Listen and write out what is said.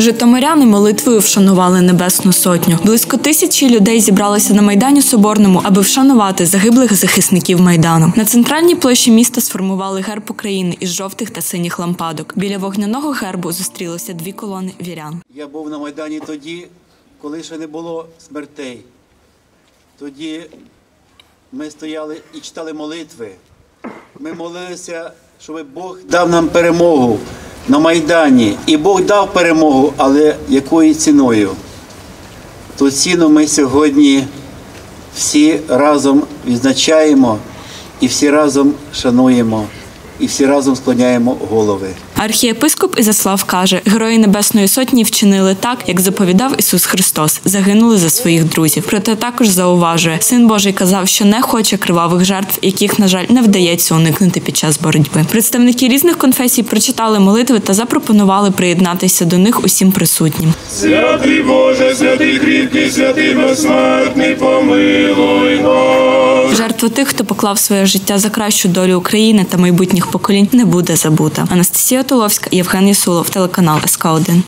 Житомиряни молитвою вшанували Небесну Сотню. Близько тисячі людей зібралися на майдані Соборному, аби вшанувати загиблих захисників майдану. На центральній площі міста сформували герб України із жовтих та синіх лампадок. Біля вогняного гербу зустрілися дві колони вірян. Я був на Майдані тоді, коли ще не було смертей. Тоді ми стояли і читали молитви. Ми молилися, щоб Бог дав нам перемогу на Майдані. І Бог дав перемогу, але якою ціною? Ту ціну ми сьогодні всі разом відзначаємо і всі разом шануємо, і всі разом склоняємо голови. Архієпископ Ізяслав каже: Герої Небесної Сотні вчинили так, як заповідав Ісус Христос, загинули за своїх друзів. Проте також зауважує, син Божий казав, що не хоче кривавих жертв, яких, на жаль, не вдається уникнути під час боротьби. Представники різних конфесій прочитали молитви та запропонували приєднатися до них усім присутнім. Святий Боже, святий кріпкий, святий безсмертний, помилуй нас. Жертва тих, хто поклав своє життя за кращу долю України та майбутніх поколінь, не буде забута. Анастасія Толовська, Євген Ясулов, телеканал СК 1